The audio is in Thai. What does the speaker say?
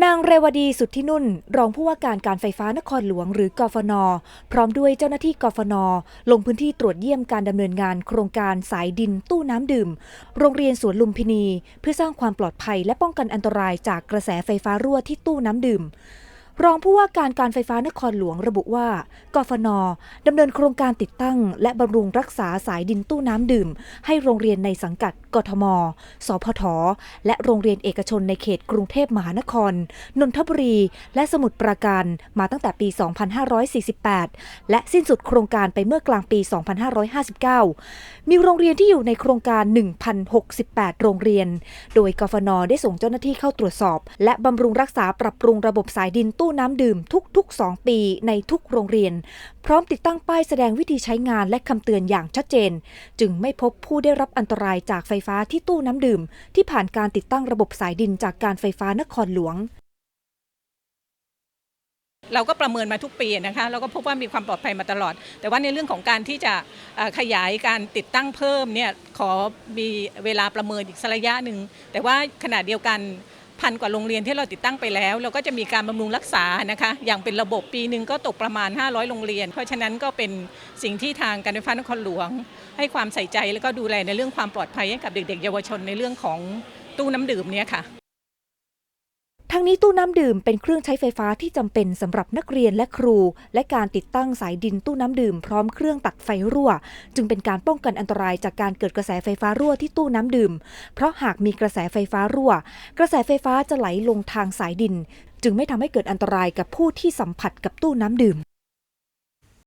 นางเรวดีสุดที่นุ่น รองผู้ว่าการการไฟฟ้านครหลวงหรือกฟน พร้อมด้วยเจ้าหน้าที่กฟน ลงพื้นที่ตรวจเยี่ยมการดำเนินงานโครงการสายดินตู้น้ำดื่ม โรงเรียนสวนลุมพินี เพื่อสร้างความปลอดภัยและป้องกันอันตรายจากกระแสไฟฟ้ารั่วที่ตู้น้ำดื่ม รองผู้ว่าการการไฟฟ้านครหลวงระบุว่ากฟนดำเนินโครงการติดตั้ง และบำรุงรักษาสายดินตู้น้ำดื่ม ให้โรงเรียนในสังกัดกทม สพท และโรงเรียนเอกชนในเขตกรุงเทพมหานคร นนทบุรี และสมุทรปราการมาตั้งแต่ปี 2548 และสิ้นสุดโครงการไปเมื่อกลางปี 2559 มีโรงเรียนที่อยู่ในโครงการ 1,068 โรงเรียน โดยกฟนได้ส่งเจ้าหน้าที่เข้าตรวจสอบ และบำรุงรักษาปรับปรุงระบบสายดินตูู้้น้ำดื่มทุกๆ 2 ปีในทุกโรงเรียน พร้อมติดตั้งป้ายแสดงวิธีใช้งานและคำเตือนอย่างชัดเจน จึงไม่พบผู้ได้รับอันตรายจากไฟฟ้าที่ตู้น้ำดื่ม ที่ผ่านการติดตั้งระบบสายดินจากการไฟฟ้านครหลวงเราก็ประเมินมาทุกปีนะคะเราก็พบว่ามีความปลอดภัยมาตลอด แต่ว่าในเรื่องของการที่จะขยายการติดตั้งเพิ่มเนี่ยขอมีเวลาประเมินอีกสักระยะหนึ่งแต่ว่าขณะเดียวกัน พันกว่าโรงเรียนที่เราติดตั้งไปแล้ว เราก็จะมีการบำรุงรักษานะคะ อย่างเป็นระบบปีหนึ่งก็ตกประมาณ 500 โรงเรียน เพราะฉะนั้นก็เป็นสิ่งที่ทางการไฟฟ้านครหลวง ให้ความใส่ใจแล้วก็ดูแลในเรื่องความปลอดภัยให้กับเด็กๆ เยาวชนในเรื่องของตู้น้ำดื่มเนี่ยค่ะ ทั้งนี้ตู้น้ำดื่มเป็นเครื่องใช้ไฟฟ้าที่จำเป็นสำหรับนักเรียนและครู และการติดตั้งสายดินตู้น้ำดื่มพร้อมเครื่องตัดไฟรั่ว จึงเป็นการป้องกันอันตรายจากการเกิดกระแสไฟฟ้ารั่วที่ตู้น้ำดื่ม เพราะหากมีกระแสไฟฟ้ารั่ว กระแสไฟฟ้าจะไหลลงทางสายดิน จึงไม่ทำให้เกิดอันตรายกับผู้ที่สัมผัสกับตู้น้ำดื่ม